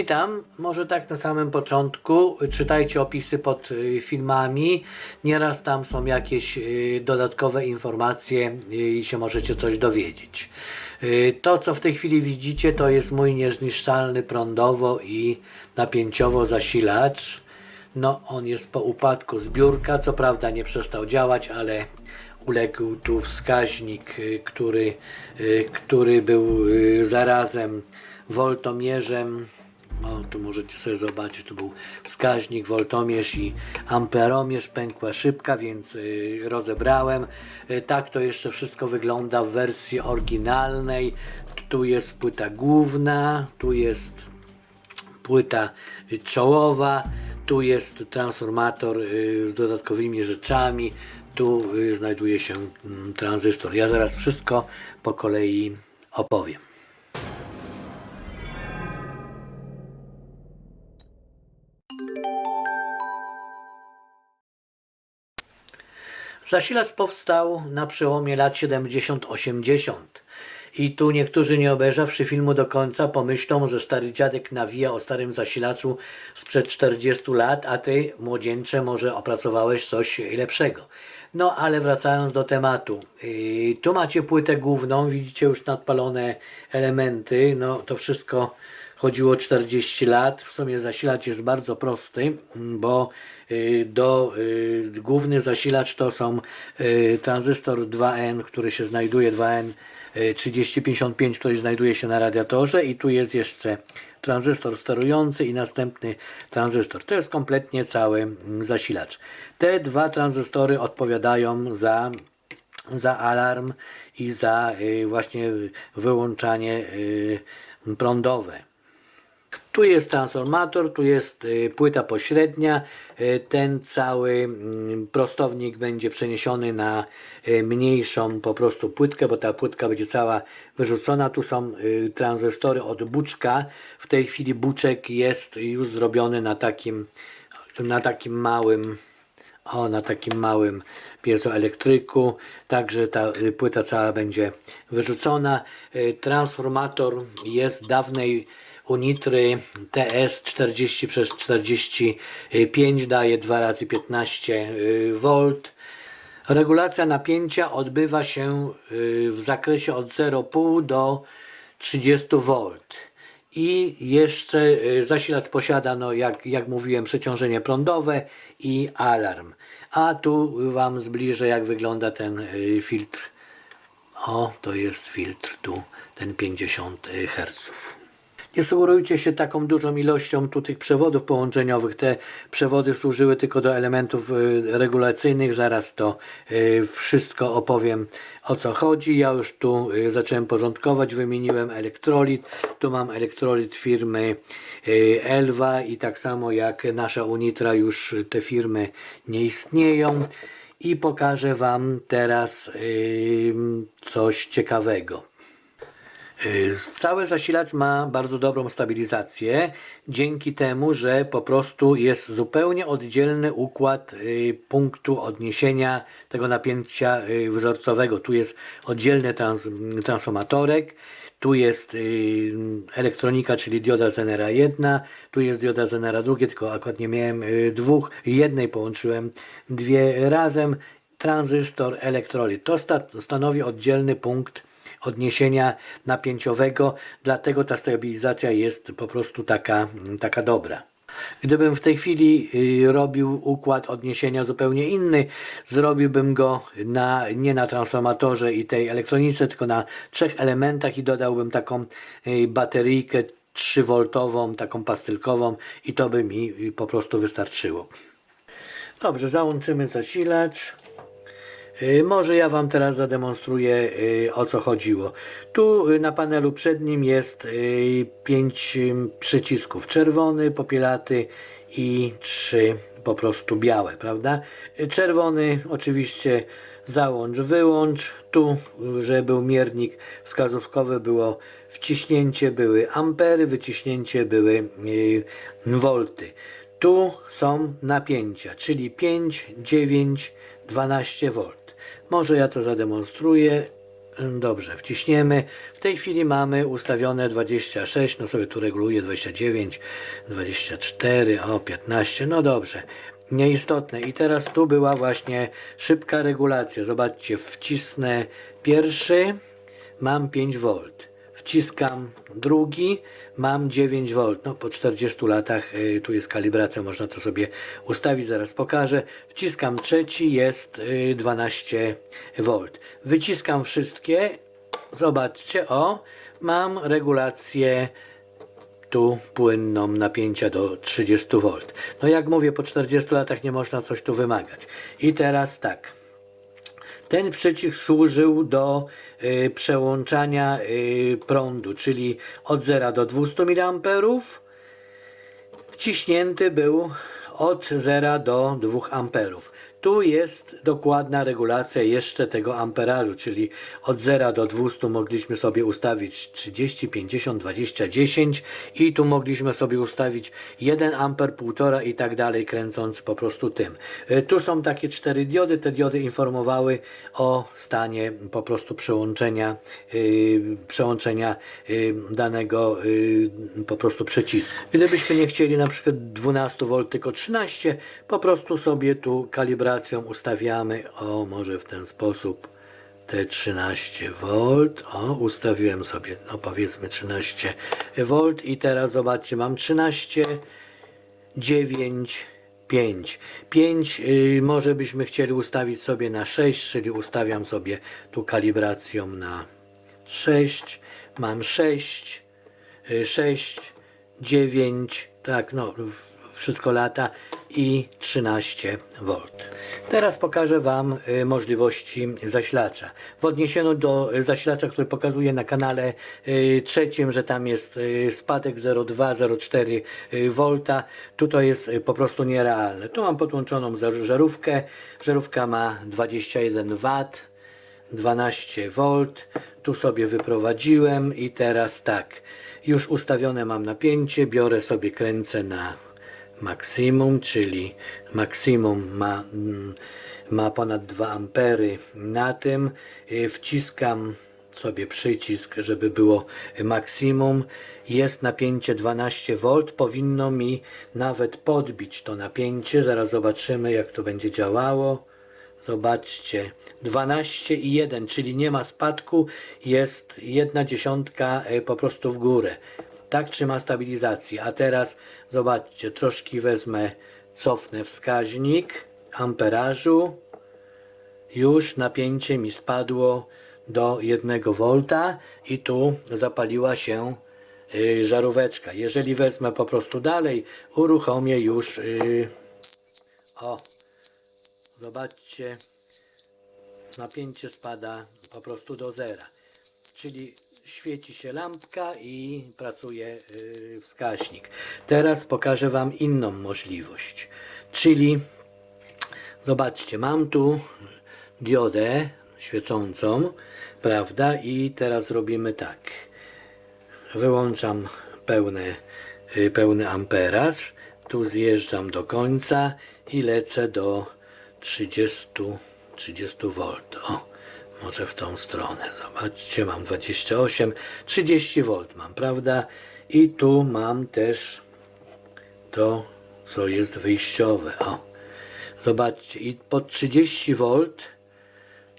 Witam. Może tak na samym początku. Czytajcie opisy pod y, filmami. Nieraz tam są jakieś y, dodatkowe informacje y, i się możecie coś dowiedzieć. To, co w tej chwili widzicie, to jest mój niezniszczalny prądowo i napięciowo zasilacz. No, on jest po upadku zbiórka. Co prawda nie przestał działać, ale uległ tu wskaźnik, który, który był zarazem woltomierzem. O, tu możecie sobie zobaczyć, tu był wskaźnik, woltomierz i amperomierz, pękła szybka, więc y, rozebrałem. Y, tak to jeszcze wszystko wygląda w wersji oryginalnej. Tu jest płyta główna, tu jest płyta czołowa, tu jest transformator y, z dodatkowymi rzeczami, tu y, znajduje się mm, tranzystor. Ja zaraz wszystko po kolei opowiem. Zasilacz powstał na przełomie lat 70-80. I tu niektórzy nie obejrzawszy filmu do końca pomyślą, że stary dziadek nawija o starym zasilaczu sprzed 40 lat, a ty, młodzieńcze, może opracowałeś coś lepszego. No ale wracając do tematu. Tu macie płytę główną, widzicie już nadpalone elementy. No to wszystko chodziło 40 lat. W sumie zasilacz jest bardzo prosty, bo y, do y, główny zasilacz to są y, tranzystor 2N, który się znajduje 2N y, 3055, który znajduje się na radiatorze i tu jest jeszcze tranzystor sterujący i następny tranzystor. To jest kompletnie cały mm, zasilacz. Te dwa tranzystory odpowiadają za za alarm i za właśnie wyłączanie prądowe. Tu jest transformator, tu jest y, płyta pośrednia. Y, Ten cały mm, prostownik będzie przeniesiony na y, mniejszą po prostu płytkę, bo ta płytka będzie cała wyrzucona. Tu są tranzystory od buczka. W tej chwili buczek jest już zrobiony na takim, na takim małym o, na takim małym piezoelektryku, także ta płyta cała będzie wyrzucona. Transformator jest dawnej Unitry TS 40 przez 45 daje 2 razy 15 V. Regulacja napięcia odbywa się y, w zakresie od 0,5 do 30 V. I jeszcze y, zasilacz posiada, no jak, jak mówiłem, przeciążenie prądowe i alarm. A tu Wam zbliżę, jak wygląda ten y, filtr. O, to jest filtr tu, ten 50 Hz. Nie sugerujcie się taką dużą ilością tu tych przewodów połączeniowych. Te przewody służyły tylko do elementów y, regulacyjnych. Zaraz to y, wszystko opowiem o co chodzi. Ja już tu y, zacząłem porządkować, wymieniłem elektrolit. Tu mam elektrolit firmy Elwa i tak samo jak nasza Unitra już te firmy nie istnieją. I pokażę Wam teraz coś ciekawego. Y, Cały zasilacz ma bardzo dobrą stabilizację, dzięki temu, że po prostu jest zupełnie oddzielny układ y, punktu odniesienia tego napięcia y, wzorcowego. Tu jest oddzielny trans, transformatorek, tu jest elektronika, czyli dioda Zenera 1, tu jest dioda Zenera 2, tylko akurat nie miałem dwóch, jednej połączyłem dwie razem. Tranzystor, elektrolit. To sta stanowi oddzielny punkt odniesienia napięciowego, dlatego ta stabilizacja jest po prostu taka, taka dobra. Gdybym w tej chwili y, robił układ odniesienia zupełnie inny, zrobiłbym go na, nie na transformatorze i tej elektronice, tylko na trzech elementach i dodałbym taką y, bateryjkę 3V, taką pastylkową i to by mi y, po prostu wystarczyło. Dobrze, załączymy zasilacz. Y, Może ja Wam teraz zademonstruję y, o co chodziło. Tu y, na panelu przednim jest pięć przycisków. Czerwony, popielaty i trzy po prostu białe, prawda? Czerwony oczywiście załącz, wyłącz. Tu, że był miernik wskazówkowy, było wciśnięcie, były ampery, wyciśnięcie były wolty. Tu są napięcia, czyli 5, 9, 12 V. Może ja to zademonstruję. Dobrze, wciśniemy. W tej chwili mamy ustawione 26, no sobie tu reguluję 29, 24, o 15, no dobrze. Nieistotne. I teraz tu była właśnie szybka regulacja. Zobaczcie, wcisnę pierwszy, mam 5 V. Wciskam drugi, mam 9 V. No po 40 latach y, tu jest kalibracja, można to sobie ustawić, zaraz pokażę. Wciskam trzeci, jest y, 12 V. Wyciskam wszystkie, zobaczcie, o, mam regulację tu płynną napięcia do 30 V. No jak mówię, po 40 latach nie można coś tu wymagać. I teraz tak. Ten przycisk służył do y, przełączania y, prądu, czyli od 0 do 200 mA. Wciśnięty był od 0 do 2 amperów. Tu jest dokładna regulacja jeszcze tego amperażu, czyli od 0 do 200 mogliśmy sobie ustawić 30, 50, 20, 10 i tu mogliśmy sobie ustawić 1 amper, 1,5 i tak dalej, kręcąc po prostu tym. Y, Tu są takie cztery diody, te diody informowały o stanie po prostu przełączenia, y, przełączenia y, danego y, po prostu przycisku. Gdybyśmy nie chcieli na przykład 12 V, tylko 13, po prostu sobie tu ustawiamy, o może w ten sposób te 13 V, o ustawiłem sobie, no powiedzmy 13 V i teraz zobaczcie, mam 13 9, 5. 5 y, może byśmy chcieli ustawić sobie na 6, czyli ustawiam sobie tu kalibracją na 6. Mam 6, y, 6, 9, tak, no wszystko lata i 13 V. Teraz pokażę Wam y, możliwości zasilacza. W odniesieniu do zasilacza, który pokazuję na kanale y, trzecim, że tam jest y, spadek 0,2-0,4 V, tu to jest po prostu nierealne. Tu mam podłączoną żar- żarówkę. Żarówka ma 21 W. 12 V. Tu sobie wyprowadziłem i teraz tak. Już ustawione mam napięcie, biorę sobie kręcę na maksimum, czyli maksimum ma, mm, ma ponad 2 ampery na tym. Y, Wciskam sobie przycisk, żeby było maksimum. Jest napięcie 12 V. Powinno mi nawet podbić to napięcie. Zaraz zobaczymy, jak to będzie działało. Zobaczcie, 12 i 1, czyli nie ma spadku, jest jedna dziesiątka e, po prostu w górę. Tak trzyma stabilizację. A teraz zobaczcie, troszkę wezmę, cofnę wskaźnik amperażu. Już napięcie mi spadło do 1 V i tu zapaliła się y, żaróweczka. Jeżeli wezmę po prostu dalej, uruchomię już y, o Zobaczcie, napięcie spada po prostu do zera. Czyli świeci się lampka i pracuje yy, wskaźnik. Teraz pokażę Wam inną możliwość. Czyli zobaczcie, mam tu diodę świecącą, prawda? I teraz robimy tak. Wyłączam pełne, y, pełny amperaż. Tu zjeżdżam do końca i lecę do 30, 30 V. O, może w tą stronę. Zobaczcie, mam 28, 30 V mam, prawda? I tu mam też to, co jest wyjściowe. O, zobaczcie, i pod 30 V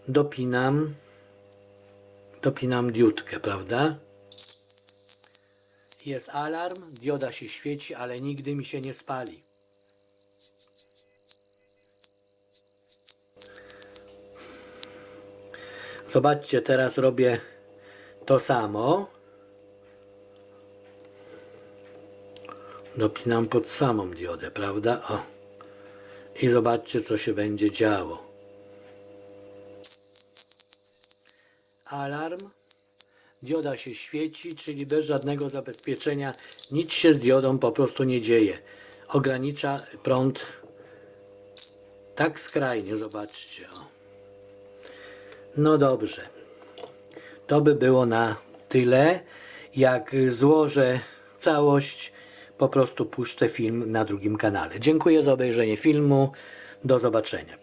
dopinam, dopinam diutkę, prawda? Jest alarm, dioda się świeci, ale nigdy mi się nie spali. Zobaczcie, teraz robię to samo. Dopinam pod samą diodę, prawda? O. I zobaczcie, co się będzie działo. Alarm. Dioda się świeci, czyli bez żadnego zabezpieczenia nic się z diodą po prostu nie dzieje. Ogranicza prąd tak skrajnie, zobaczcie. O. No dobrze. To by było na tyle. Jak złożę całość, po prostu puszczę film na drugim kanale. Dziękuję za obejrzenie filmu. Do zobaczenia.